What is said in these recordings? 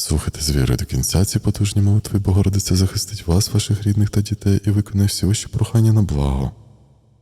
Слухайте з вірою до кінця ці потужні молитви, Богородиця захистить вас, ваших рідних та дітей, і виконає всі ваші прохання на благо.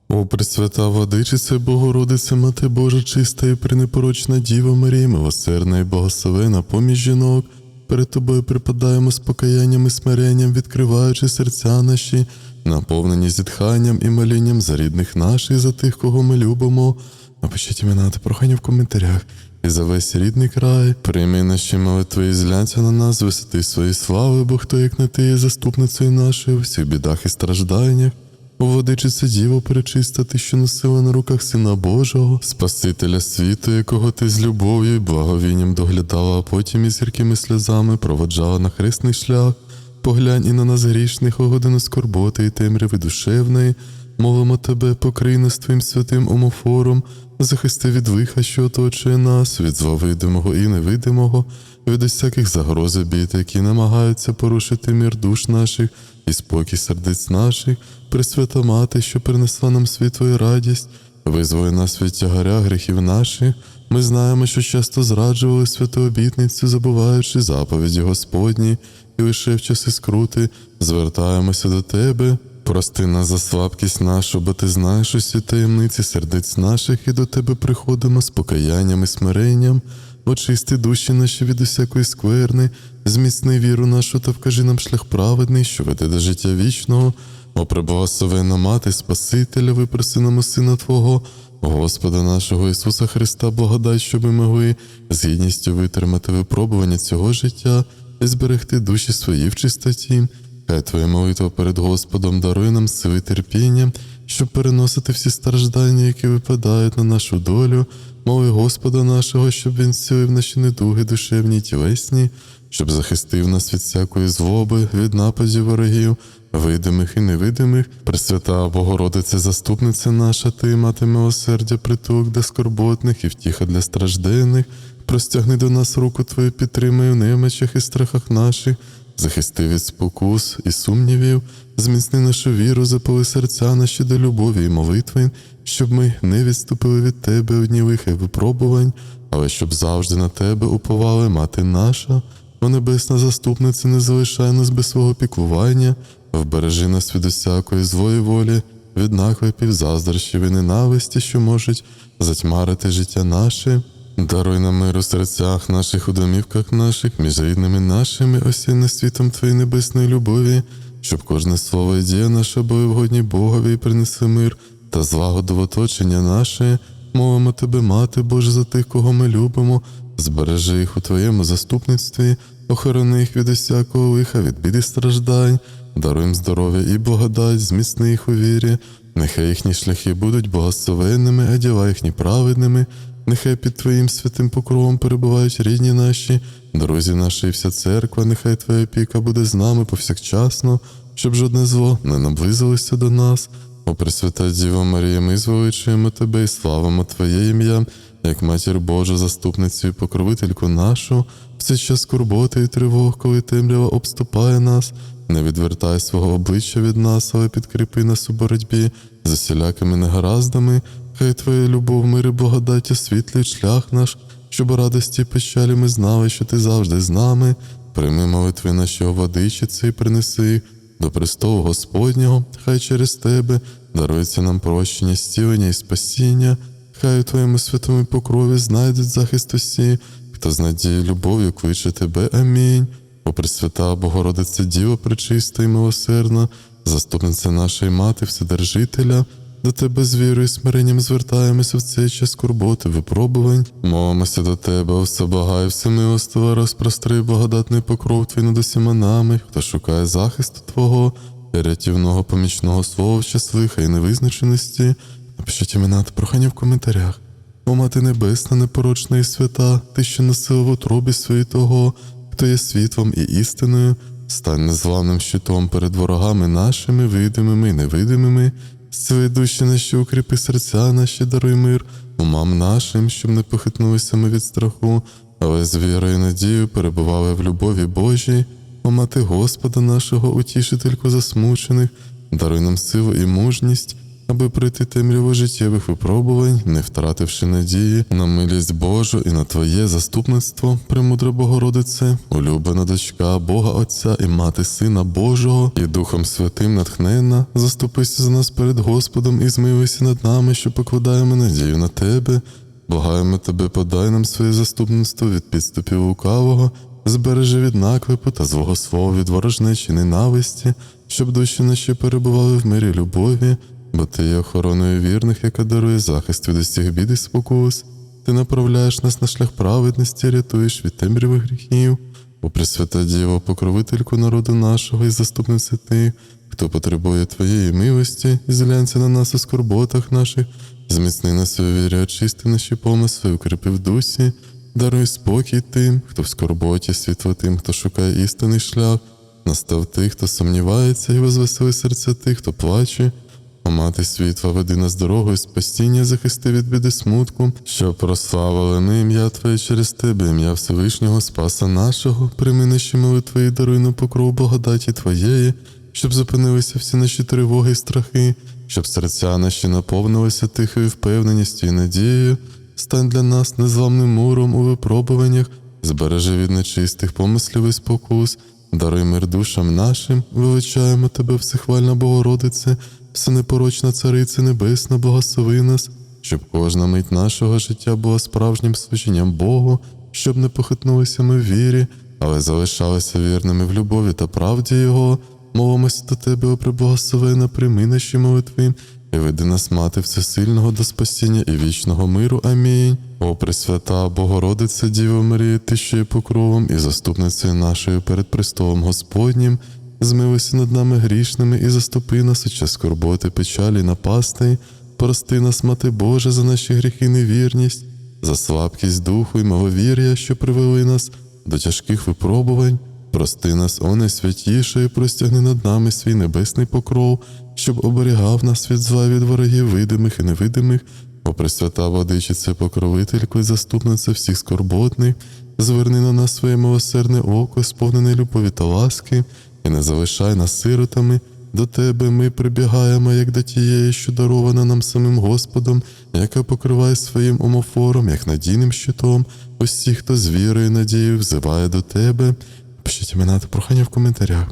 О, Пресвята Владичице, Богородице, Мати Божа, чиста і пренепорочна Діва Марія, милосердна і благословена поміж жінок, перед тобою припадаємо з покаянням і смиренням, відкриваючи серця наші, наповнені зітханням і молінням за рідних наших, за тих, кого ми любимо. Напишіть імена та прохання в коментарях. І за весь рідний край, прийми наші молитви і зглянься на нас, висоти своєї слави, бо хто як не ти є заступницею нашою у всіх бідах і стражданнях. О, Владичице Діво пречиста, ти, що носила на руках Сина Божого, Спасителя світу, якого ти з любов'ю і благовінням доглядала, а потім із гіркими сльозами проводжала на хресний шлях. Поглянь і на нас грішних, у годину скорботи і темряви душевної. Молимо тебе, покрий нас твоїм святим омофором, захисти від лиха, що оточує нас, від зла видимого і невидимого, від усяких загроз бід, які намагаються порушити мір душ наших і спокій сердець наших, Пресвята Мати, що принесла нам світло і радість, визволи нас від тягаря гріхів наших. Ми знаємо, що часто зраджували святу обітницю, забуваючи заповіді Господні, і лише в часи скрути звертаємося до Тебе. Прости нас за слабкість нашу, бо ти знаєш усі таємниці сердець наших, і до тебе приходимо з покаянням і смиренням. Очисти душі наші від усякої скверни, зміцни віру нашу та вкажи нам шлях праведний, що веде до життя вічного. О, преблагословенна мати, Спасителя, випроси нам Сина Твого, Господа нашого Ісуса Христа, благодай, щоб ми могли з гідністю витримати випробування цього життя і зберегти душі свої в чистоті. Хай Твоя молитва перед Господом дарує нам сили терпіння, щоб переносити всі страждання, які випадають на нашу долю. Моли Господа нашого, щоб Він зцілив наші недуги душевні й тілесні, щоб захистив нас від всякої злоби, від нападів ворогів, видимих і невидимих. Пресвята Богородице, заступниця наша, ти мати милосердя, притулок для скорботних і втіха для стражденних. Простягни до нас руку Твою, підтримай у немочах і страхах наших. Захисти від спокус і сумнівів, зміцни нашу віру, запали серця наші до любові і молитви, щоб ми не відступили від Тебе одні лиха випробувань, але щоб завжди на Тебе уповали мати наша, о небесна заступниця, не залишай нас без свого піклування, вбережи нас від усякої злої волі, від наклепів, заздрощів і ненависті, що можуть затьмарити життя наше. Даруй нам мир у серцях наших, у домівках наших, між рідними нашими, осінне світом Твоєї небесної любові, щоб кожне слово і дія наша були вгодні Богові і принесли мир та злагоду в оточення наше. Мовимо Тебе, Мати Боже, за тих, кого ми любимо, збережи їх у Твоєму заступництві, охорони їх від усякого лиха, від біди страждань, даруй їм здоров'я і благодать, зміцни їх у вірі, нехай їхні шляхи будуть благословенними, а діла їхні праведними. Нехай під Твоїм святим покровом перебувають рідні наші, друзі наші і вся церква, нехай Твоя опіка буде з нами повсякчасно, щоб жодне зло не наблизилося до нас. О Пресвята Діва Марія, ми звеличуємо Тебе і славимо Твоє ім'я, як матір Божа, заступницю і покровительку нашу, в цей час скорботи і тривог, коли темрява обступає нас, не відвертай свого обличчя від нас, але підкріпи нас у боротьбі з усілякими негараздами. Хай Твоя любов, мир і благодать освітлюють шлях наш, щоб радості і печалі ми знали, що Ти завжди з нами. Прийми молитви наші владичиці і принеси їх до престолу Господнього, хай через Тебе дарується нам прощення, стілення і спасіння, хай у Твоєму святому покрові знайдуть захист усі, хто з надією любов'ю кличе Тебе. Амінь. О Пресвята Богородиця Діва пречиста і милосердна, заступниця нашої мати, Вседержителя, до тебе з вірою і смиренням звертаємося в цей час скорботи, випробувань. Мовимося до тебе, все благай, всемилостива, розпростри благодатний покров твій над усіма нами, хто шукає захисту Твого, рятівного помічного слова в час лиха і невизначеності. Напишіть імена та прохання в коментарях. О мати небесна, непорочна і свята, ти що носила в утробі свої того, хто є світлом і істиною, стань незламним щитом перед ворогами нашими, видимими і невидимими. Свої душі наші укріпи серця наші, даруй мир, умам нашим, щоб не похитнулися ми від страху, але з вірою і надією перебували в любові Божій, о мати Господа нашого, утішительку засмучених, даруй нам силу і мужність, аби пройти темряву життєвих випробувань, не втративши надії на милість Божу і на Твоє заступництво, премудра Богородице, улюблена дочка Бога Отця і мати Сина Божого, і Духом Святим натхненна, заступися за нас перед Господом і змилуйся над нами, що покладаємо надію на Тебе. Благаємо тебе, подай нам своє заступництво від підступів лукавого, збережи від наклепу та злого слова від ворожнечі ненависті, щоб душі наші перебували в мирі любові, бо ти є охороною вірних, яка дарує захист від усіх бід і спокус. Ти направляєш нас на шлях праведності, рятуєш від темряви гріхів. О Пресвята Діво, покровительку народу нашого і заступниця тих, хто потребує Твоєї милості, і зглянься на нас у скорботах наших, зміцни нас у вірі, очисти наші помисли, укріпи в дусі, даруй спокій тим, хто в скорботі, світло тим, хто шукає істинний шлях, настав тих, хто сумнівається, і возвесели серця тих, хто плаче. О мати світла, веди нас дорогою спасіння, захисти від біди смутку, щоб прославили ми ім'я Твоє через Тебе, ім'я Всевишнього Спаса нашого, прийми наші молитви і даруй покров благодаті Твоєї, щоб зупинилися всі наші тривоги і страхи, щоб серця наші наповнилися тихою впевненістю і надією, стань для нас незламним муром у випробуваннях, збережи від нечистих помислів і спокус, даруй мир душам нашим, величаємо Тебе, всехвальна Богородице, всенепорочна Цариця Небесна, благослови нас, щоб кожна мить нашого життя була справжнім служінням Богу, щоб не похитнулися ми в вірі, але залишалися вірними в любові та правді Його. Молимося до Тебе, о преблагословена, прийми наші молитви, і веди нас, мати всесильного до спасіння і вічного миру. Амінь. О Пресвята, Богородиця Діва Марія, ти що є покровом і заступницею нашою перед престолом Господнім, змилуйся над нами грішними і заступи нас у час скорботи, печалі, напасти, прости нас, Мати Божа, за наші гріхи невірність, за слабкість духу і маловір'я, що привели нас до тяжких випробувань. Прости нас, о найсвятіше, і простягни над нами свій небесний покров, щоб оберігав нас від зла від ворогів видимих і невидимих, о Пресвята Владичице, покровителько і заступниця всіх скорботних, зверни на нас своє милосердне око, сповнене любові та ласки, і не залишай нас сиротами. До тебе ми прибігаємо, як до тієї, що дарована нам самим Господом, яка покриває своїм омофором, як надійним щитом, усіх, хто з вірою і надією взиває до тебе. Пишіть імена та прохання в коментарях.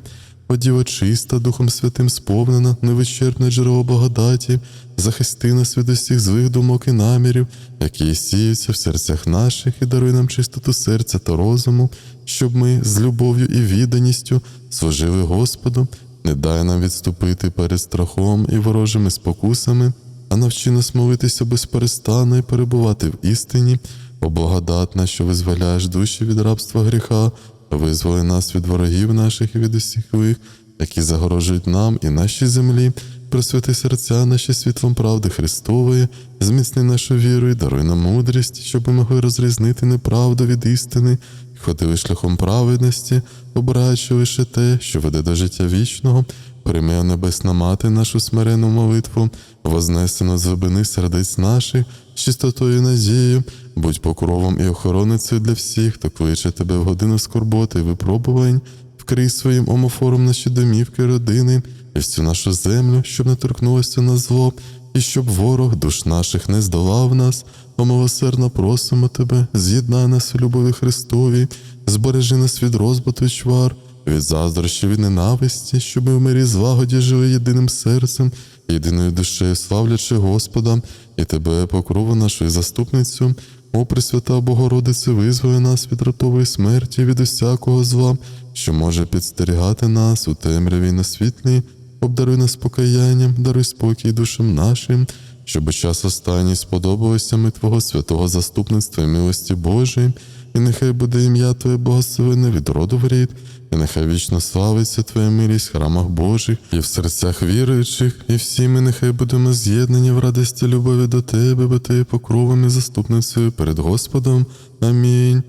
О чиста, Духом Святим сповнена, невичерпне джерело благодаті, захисти нас від усіх злих думок і намірів, які сіються в серцях наших, і даруй нам чистоту серця та розуму, щоб ми з любов'ю і відданістю служили Господу, не дай нам відступити перед страхом і ворожими спокусами, а навчи нас молитися безперестанно і перебувати в істині, о благодатна, що визволяєш душі від рабства гріха, визволи нас від ворогів наших і від усіх лих, які загорожують нам і нашій землі, просвяти серця наші світлом правди Христової, зміцни нашу віру і даруй нам мудрість, щоб ми могли розрізнити неправду від істини, ходили шляхом праведності, обираючи лише те, що веде до життя вічного. Прийми, небесна мати, нашу смирену молитву, вознесену з глибини сердець наших, чистотою і надією, будь покровом і охороницею для всіх, хто кличе тебе в годину скорботи і випробувань, вкрий своїм омофором наші домівки, родини і всю нашу землю, щоб не торкнулося на зло, і щоб ворог душ наших не здолав нас. Милосердно просимо тебе, з'єднай нас у любові Христові, збережи нас від розбуту й чвар, від заздрощів і ненависті, щоб ми в мирі злагоді жили єдиним серцем, єдиною душею, славлячи Господа і тебе, покрову нашу і заступницю. О, Пресвята Богородице, визволи нас від ротової смерті, від усякого зла, що може підстерігати нас у темряві на світлі, обдаруй нас покаянням, даруй спокій душам нашим, щоб час останній сподобалося ми Твого святого заступництва і милості Божої, і нехай буде ім'я Твоє благословене від роду в рід, і нехай вічно славиться Твоя милість в храмах Божих і в серцях віруючих, і всі ми нехай будемо з'єднані в радості любові до Тебе, бо Ти покровом і заступницею перед Господом. Амінь.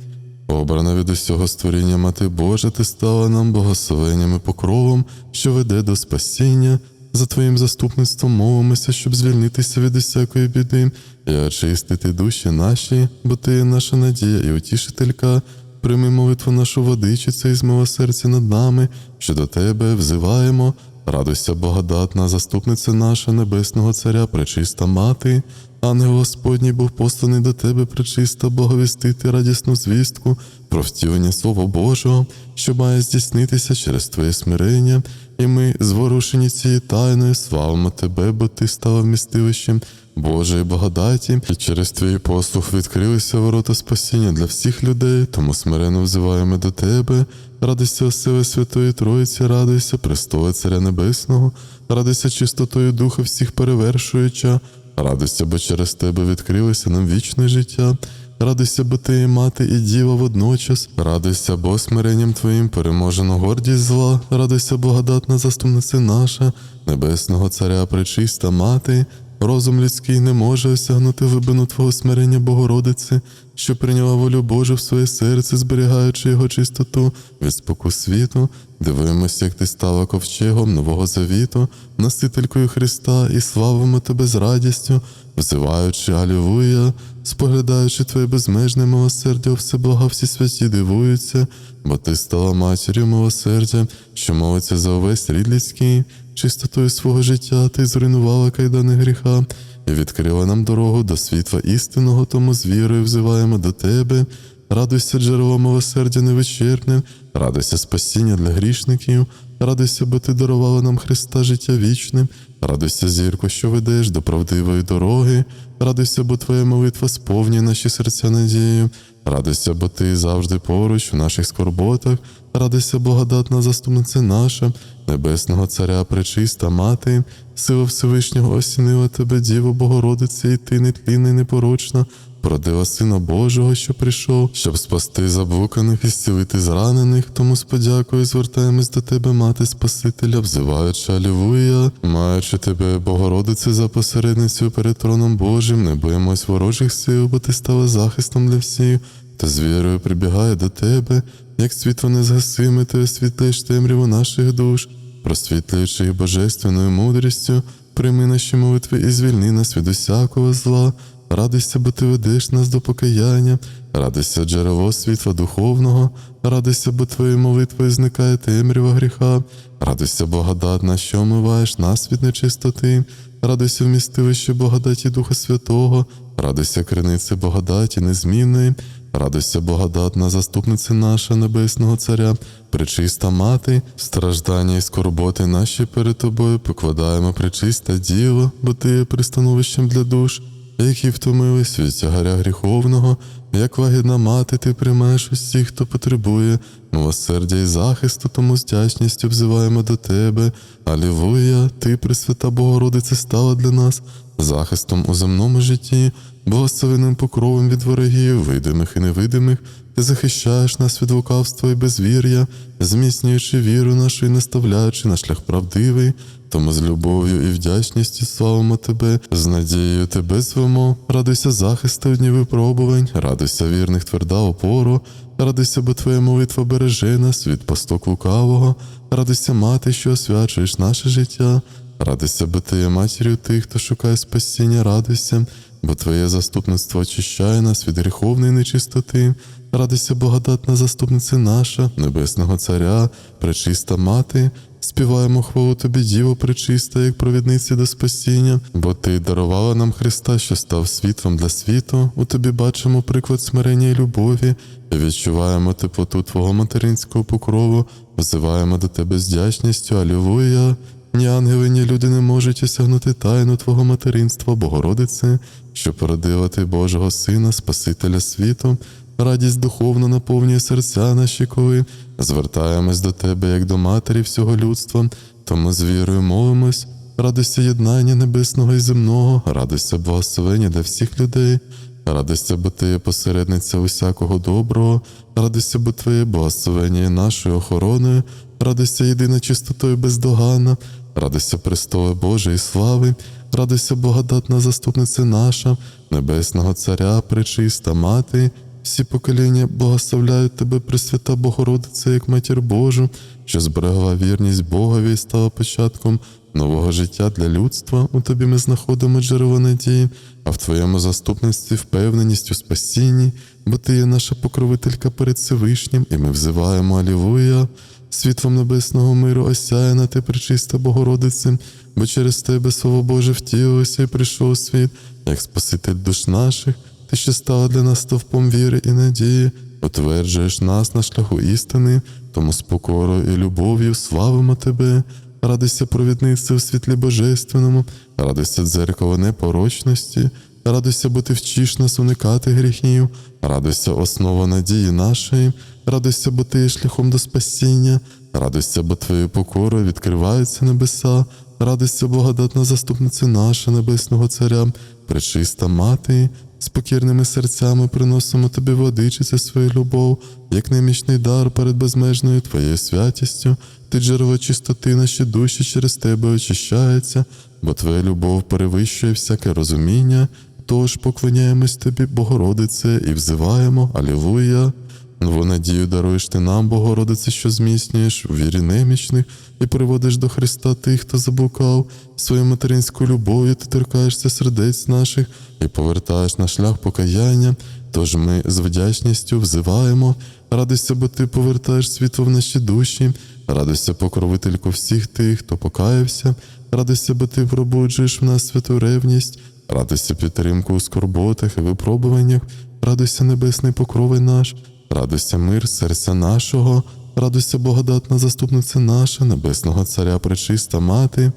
Обрана від усього створіння Мати Божа, ти стала нам благословенням і покровом, що веде до спасіння. За Твоїм заступництвом молимося, щоб звільнитися від усякої біди і очистити душі наші, бо Ти є наша надія і утішителька. Прийми молитву нашу водичиця і з мого серця над нами, що до Тебе взиваємо. Радуйся, благодатна, заступниця наша, Небесного Царя, пречиста мати. Ангел Господній був посланий до тебе, пречиста, благовістити радісну звістку про втілення Слова Божого, що має здійснитися через Твоє смирення, і ми, зворушені цією тайною, славимо Тебе, бо Ти стала вмістилищем Божої благодаті, і через твій послух відкрилися ворота спасіння для всіх людей, тому смиренно взиваємо до тебе. Радуйся, осила Святої Троїці, радуйся, престоле Царя Небесного, радуйся чистотою Духа всіх перевершуюча, радуйся, бо через тебе відкрилося нам вічне життя. Радуйся, бо ти мати, і діва водночас, радуйся, бо смиренням Твоїм переможено гордість зла, радуйся, благодатна заступниця наша, Небесного Царя, пречиста мати, Розум людський не може осягнути глибину Твого смирення Богородиці, що прийняла волю Божу в своє серце, зберігаючи його чистоту від споку світу. Дивимося, як ти стала ковчегом нового завіту, носителькою Христа, і славимо тебе з радістю, взиваючи Алілуя, споглядаючи Твоє безмежне милосердя, всеблага всі святі дивуються, бо ти стала матір'ю милосердя, що молиться за увесь рід людський. Чистотою свого життя ти зруйнувала кайдани гріха і відкрила нам дорогу до світла істинного, тому з вірою взиваємо до тебе. Радуйся, джерело милосердя невичерпне, радуйся спасіння для грішників, радуйся, бо ти дарувала нам Христа життя вічне, радуйся, зірко, що ведеш до правдивої дороги, радуйся, бо твоя молитва сповнює наші серця надією, радуйся, бо ти завжди поруч у наших скорботах, радуйся, благодатна заступниця наша, Небесного Царя, пречиста мати, сила Всевишнього осінила тебе, Діво Богородице, і ти нетлінна і непорочна, породила Сина Божого, що прийшов, щоб спасти заблуканих і зцілити зранених. Тому з подякою звертаємось до тебе, мати Спасителя, взиваючи Алілуя, маючи тебе, Богородице, за посередницю перед троном Божим, не боїмось ворожих сил, бо ти стала захистом для всіх, та з вірою прибігає до тебе, як світло незгасиме, ти освітлиш темряву наших душ, просвітлюючи божественною мудрістю, прийми наші молитви і звільни нас від усякого зла. Радуйся, бо ти ведеш нас до покаяння, радуйся, джерело світла духовного, радуйся, бо твоєю молитвою зникає темрява гріха, радуйся, благодатна, що омиваєш нас від нечистоти, радуйся, вмістилище благодаті Духа Святого, радуйся, криниці благодаті незмінної, радуйся, благодатна заступниця наша Небесного Царя, пречиста мати, страждання і скорботи наші перед тобою покладаємо пречиста діло, бо ти є пристановищем для душ які втомились від тягаря гріховного, як лагідна мати, ти приймаєш усіх, хто потребує, милосердя і захисту, тому з вдячністю взиваємо до тебе. Алілуя, ти, Пресвята Богородице, стала для нас захистом у земному житті, благословенним покровом від ворогів, видимих і невидимих. Ти захищаєш нас від лукавства і безвір'я, зміцнюючи віру нашу і наставляючи на шлях правдивий. Тому з любов'ю і вдячністю славимо тебе, з надією тебе звемо, радуйся захисту дні випробувань, радуйся вірних тверда опору, радуйся, бо твоя молитва береже нас від посток лукавого, радуйся мати, що освячуєш наше життя, радуйся, бо ти є матір'ю тих, хто шукає спасіння, радуйся, бо твоє заступництво очищає нас від гріховної нечистоти. Радуйся, благодатна заступниця наша, Небесного Царя, пречиста мати, співаємо хвалу тобі, Діво, пречиста, як провідниці до спасіння, бо ти дарувала нам Христа, що став світлом для світу. У тобі бачимо приклад смирення і любові, і відчуваємо теплоту Твого материнського покрову, взиваємо до тебе з вдячністю, Алілуя. Ні ангели, ні люди не можуть осягнути тайну Твого материнства, Богородице, що породила Ти Божого Сина, Спасителя світу. Радість духовно наповнює серця наші, коли. Звертаємось до Тебе як до матері всього людства, тому з вірою молимось, радуйся єднання небесного і земного, радуйся благословення для всіх людей, радуйся, бо ти є посередниця усякого доброго, радуйся, бо Твоє благословення є нашою охороною, радуйся єдина чистотою бездоганна, радуйся престоле Божої слави, радуйся благодатна заступниця наша, Небесного Царя, пречиста мати. Всі покоління благословляють тебе, Пресвята Богородице, як матір Божу, що зберегла вірність Богові і стала початком нового життя для людства. У тобі ми знаходимо джерело надії, а в твоєму заступництві впевненість у спасінні, бо ти є наша покровителька перед Всевишнім, і ми взиваємо Алілуя. світлом небесного миру осяяна ти пречиста Богородице, бо через тебе Слово Боже втілилося і прийшов світ, як Спаситель душ наших, ти що стала для нас стовпом віри і надії, утверджуєш нас на шляху істини, тому з покорою і любов'ю славимо тебе. Радуйся провіднице в світлі божественному, радуйся дзеркало непорочності, радуйся, бо ти вчиш нас уникати гріхів, радуйся, основа надії нашої, радуйся, бо ти є шляхом до спасіння, радуйся, бо твоєю покорою відкриваються небеса, радуйся, благодатна заступниця наша, Небесного Царя, пречиста мати, з покірними серцями приносимо тобі водичиця свою любов, як немічний дар перед безмежною твоєю святістю, ти джерело чистоти наші душі через тебе очищається, бо твоя любов перевищує всяке розуміння. Тож поклоняємось тобі, Богородице, і взиваємо, Алілуя. Нову надію даруєш ти нам, Богородице, що зміцнюєш у вірі немічних і приводиш до Христа тих, хто заблукав. Свою материнську любов'ю ти торкаєшся сердець наших і повертаєш на шлях покаяння. Тож ми з вдячністю взиваємо, радуйся, бо ти повертаєш світло в наші душі, радуйся, покровительку всіх тих, хто покаявся, радуйся, бо ти пробуджуєш в нас святу ревність, радуйся підтримку у скорботах і випробуваннях, радуйся, небесний покровий наш, радуйся мир серця нашого, радуйся, благодатна заступниця наша, небесного Царя, пречиста мати.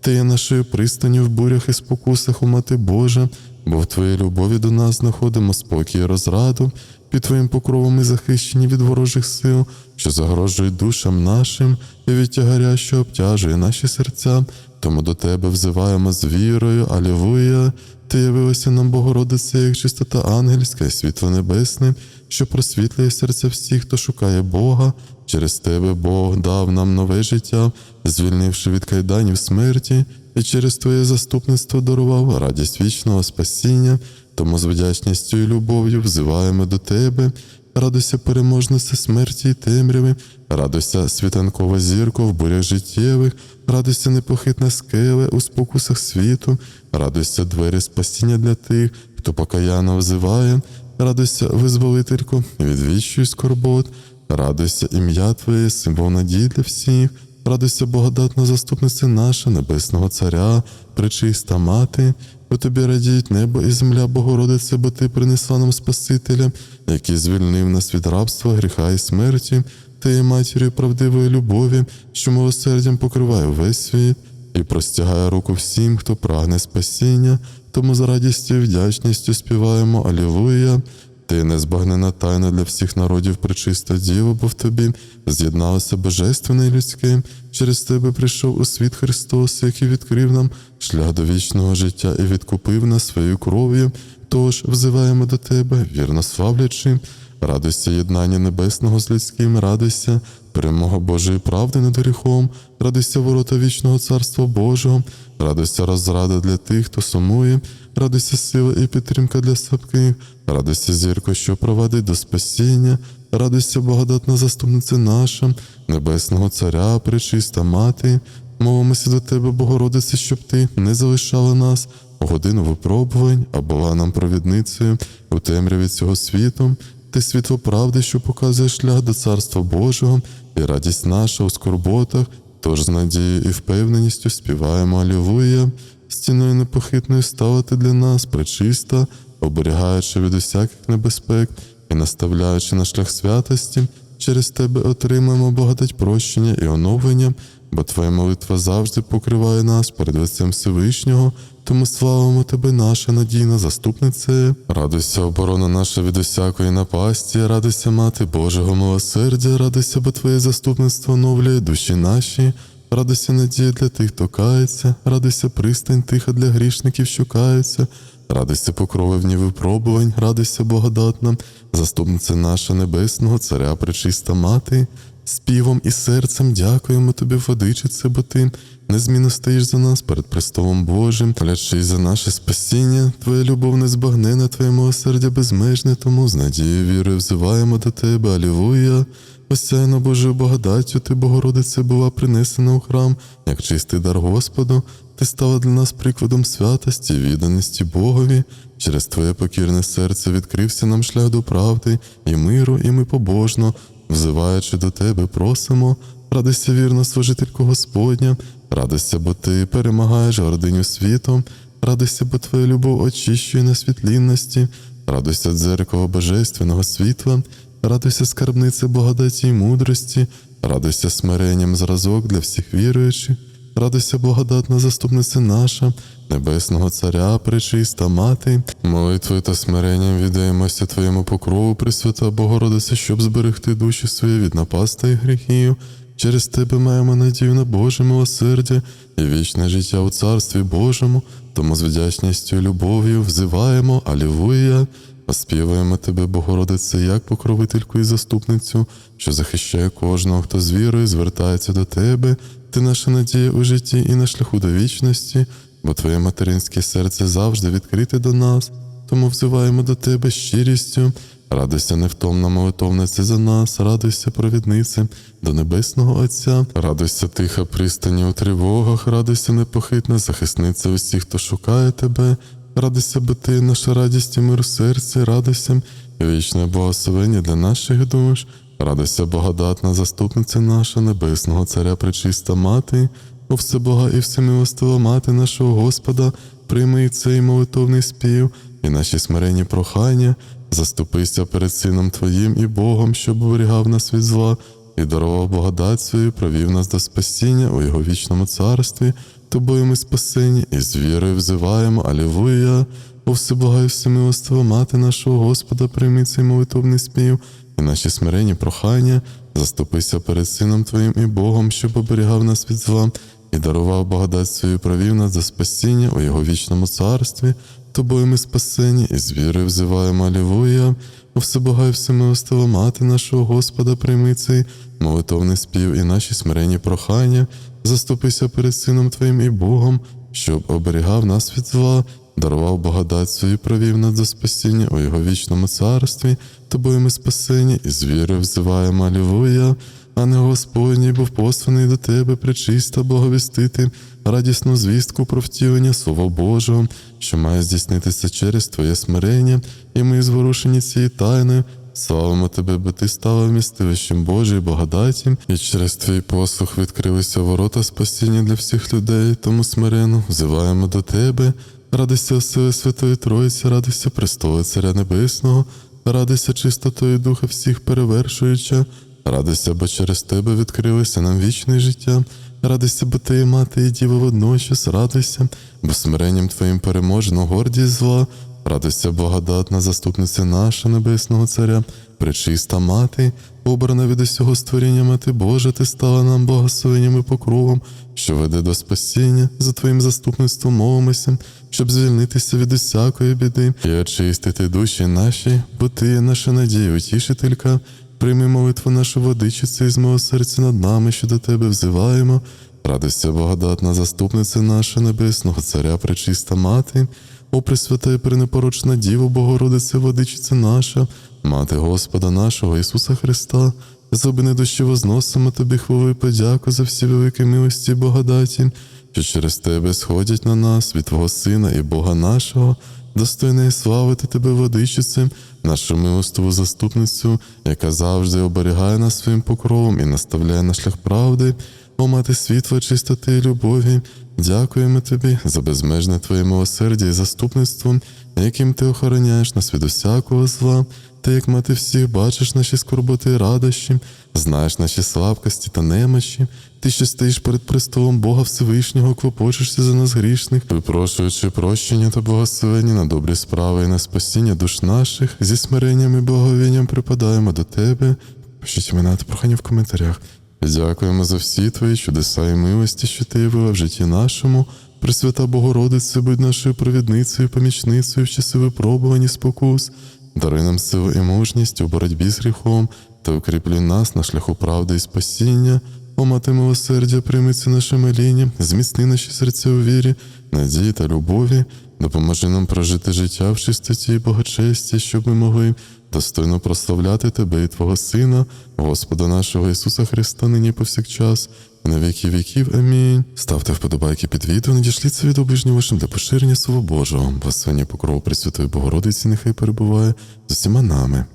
Ти є нашою пристаню в бурях і спокусах, о Мати Божа, бо в Твоїй любові до нас знаходимо спокій і розраду, під Твоїм покровом ми захищені від ворожих сил, що загрожують душам нашим і від тягаря, що обтяжує наші серця. Тому до Тебе взиваємо з вірою, Алілуя. Ти явилася нам, Богородице, як чистота ангельська і світло небесне, що просвітлює серця всіх, хто шукає Бога. Через тебе Бог дав нам нове життя, звільнивши від кайданів смерті, і через Твоє заступництво дарував радість вічного спасіння. Тому з вдячністю і любов'ю взиваємо до Тебе. Радуйся переможності смерті і темряви, радуйся світанкова зірко в бурях життєвих, радуйся непохитна скеле у спокусах світу, радуйся двері спасіння для тих, хто покаяно взиває, радуйся, визволительку від скорбот, радуйся ім'я Твоє, символ надії для всіх, радуйся благодатна заступниця наша, Небесного Царя, пречиста мати. Бо тобі радіють небо і земля, Богородице, бо ти принесла нам Спасителя, який звільнив нас від рабства, гріха і смерті, ти є матір'ю правдивої любові, що милосердям покриває весь світ. І простягає руку всім, хто прагне спасіння. Тому з радістю і вдячністю співаємо Алілуя. Ти незбагнена тайна для всіх народів пречиста діва, бо в тобі з'єдналося божественне і людське. Через тебе прийшов у світ Христос, який відкрив нам шлях до вічного життя і відкупив нас своєю кров'ю. Тож взиваємо до тебе, вірно славлячи, радуйся єднання небесного з людським, радуйся, перемога Божої правди над гріхом, радуйся ворота вічного царства Божого, радуйся розрада для тих, хто сумує, радуйся сила і підтримка для слабких, радуйся зірко, що провадить до спасіння, радуйся благодатна заступниця наша, небесного Царя, пречиста мати. Мовимося до тебе, Богородице, щоб ти не залишала нас у годину випробувань, а була нам провідницею у темряві цього світу. Ти світло правди, що показує шлях до Царства Божого, і радість наша у скорботах, тож з надією і впевненістю співаємо Алілуя, стіною непохитною ставити для нас пречиста, оберігаючи від усяких небезпек і наставляючи на шлях святості, через тебе отримаємо благодать прощення і оновлення, бо Твоя молитва завжди покриває нас перед лицем Всевишнього, тому славимо тебе, наша надійна заступнице. Радуйся, оборона наша від усякої напасті, радуйся, мати Божого милосердя, радуйся, бо Твоє заступництво оновлює душі наші. Радуйся надія для тих, хто кається, радуйся пристань тиха для грішників, що каються, радуйся покровивні випробувань, радуйся благодатна, заступниця наша небесного, царя пречиста мати. Співом і серцем дякуємо тобі, владичице, бо ти незмінно стоїш за нас перед престолом Божим, плячи за наше спасіння, твоя любов незбагнена, твоє милосердя безмежне, тому з надією вірою взиваємо до тебе, Алілуя. Осяяна Божою благодаттю, ти, Богородице, була принесена у храм, як чистий дар Господу, ти стала для нас прикладом святості, відданості Богові. Через твоє покірне серце відкрився нам шлях до правди і миру, і ми побожно, взиваючи до тебе, просимо, радися вірна служительку Господня, радися, бо ти перемагаєш гординю світу, радися, бо твоя любов очищує на світлінності, радуйся дзеркало божественного світла, радуйся скарбнице благодаті й мудрості, радуйся смиренням зразок для всіх віруючих, радуйся благодатна заступниця наша, Небесного Царя, пречиста мати, молитвою та смиренням віддаємося Твоєму покрову, Пресвята Богородице, щоб зберегти душі свої від напаста і гріхів. Через Тебе маємо надію на Боже милосердя і вічне життя у Царстві Божому, тому з вдячністю і любов'ю взиваємо Алілуя. Оспіваємо тебе, Богородице, як покровительку і заступницю, що захищає кожного, хто з вірою звертається до тебе. Ти наша надія у житті і на шляху до вічності, бо Твоє материнське серце завжди відкрите до нас, тому взиваємо до Тебе щирістю. Радуйся невтомна молитовниця за нас, радуйся, провіднице до Небесного Отця, радуйся тиха пристані у тривогах, радуйся непохитна захисниця усіх, хто шукає тебе. Радуйся, бо ти наша радість і мир в серці, радуйся, вічне благословення для наших душ. Радуйся, благодатна заступниця наша, Небесного Царя, пречиста мати, о всебога і всемилостива мати нашого Господа, прийми цей молитовний спів, і наші смиренні прохання, заступися перед Сином Твоїм і Богом, щоб оберігав нас від зла, і дарував благодать свою, провів нас до спасіння у Його вічному царстві. Тобою ми спасені, і з вірою взиваємо, Алілуя, о всебога і всемилостива мати нашого Господа, прийми цей молитовний спів, і наші смиренні прохання, заступися перед Сином Твоїм і Богом, щоб оберігав нас від зла, і дарував благодать свою, провів нас до спасіння у Його вічному царстві. Тобою ми спасені, і з вірою взиваємо Алілуя, о всебога і всемилостива мати нашого Господа, прийми цей молитовний спів і наші смиренні прохання, заступися перед Сином Твоїм і Богом, щоб оберігав нас від зла, дарував благодать свою, провів нас до спасіння у Його вічному царстві, тобою ми спасені, і з вірою взиваємо Алілуя, а не Господній був посланий до Тебе, пречиста, благовістити, радісну звістку про втілення Слова Божого, що має здійснитися через Твоє смирення, і ми зворушені цією тайною. Славимо тебе, бо ти стала вмістилищем Божої благодаті, і через твій послух відкрилися ворота спасіння для всіх людей, тому смирено взиваємо до тебе. Радуйся, сили Святої Троїці, радуйся, престолу Царя Небесного, радуйся чистотою Духа всіх перевершуюча, радуйся, бо через тебе відкрилося нам вічне життя. Радуйся, бо ти мати і діва водночас, радуйся, бо смиренням твоїм переможено гордість зла. Радуйся, благодатна заступниця наша Небесного Царя, пречиста мати, обрана від усього створіння мати Божа, ти стала нам благословенням і покровом, що веде до спасіння, за Твоїм заступництвом молимося, щоб звільнитися від усякої біди і очистити душі наші, бо ти є наша надія, утішителька. Прийми молитву нашу водичицю із мого серця над нами, що до тебе взиваємо. Радуйся, благодатна заступниця наша Небесного Царя, пречиста мати. О, Пресвята і пренепорочна Діво, Богородице, водичиця наша, Мати Господа нашого Ісуса Христа, зубини душі возносимо Тобі хвалу і подяку за всі великі милості і благодаті, що через Тебе сходять на нас від Твого Сина і Бога нашого, достойне славити Тебе, водичице, нашу милостиву заступницю, яка завжди оберігає нас своїм покровом і наставляє на шлях правди, о мати світла, чистоти і любові. Дякуємо тобі за безмежне твоє милосердя і заступництво, яким ти охороняєш нас від усякого зла, ти, як мати всіх, бачиш наші скорботи і радощі, знаєш наші слабкості та немочі, ти що стоїш перед престолом Бога Всевишнього, клопочешся за нас грішних, випрошуючи прощення та благословення на добрі справи і на спасіння душ наших, зі смиренням і благовінням припадаємо до тебе. Пишіть імена та прохання в коментарях. Дякуємо за всі твої чудеса і милості, що ти явила в житті нашому. Пресвята Богородице, будь нашою провідницею, помічницею в часи випробувань і спокус. Даруй нам силу і мужність у боротьбі з гріхом та укріплюй нас на шляху правди і спасіння. О, мати милосердя, прийми це наше моління, зміцни наші серця у вірі, надії та любові, допоможи нам прожити життя в чистоті і богочесті, щоб ми могли достойно прославляти Тебе і Твого Сина, Господа нашого Ісуса Христа, нині повсякчас, і на віки віків. Амінь. Ставте вподобайки під відео, надішліться від оближніх вашим для поширення Слова Божого. Благословення покрову Пресвятої Богородиці нехай перебуває з усіма нами.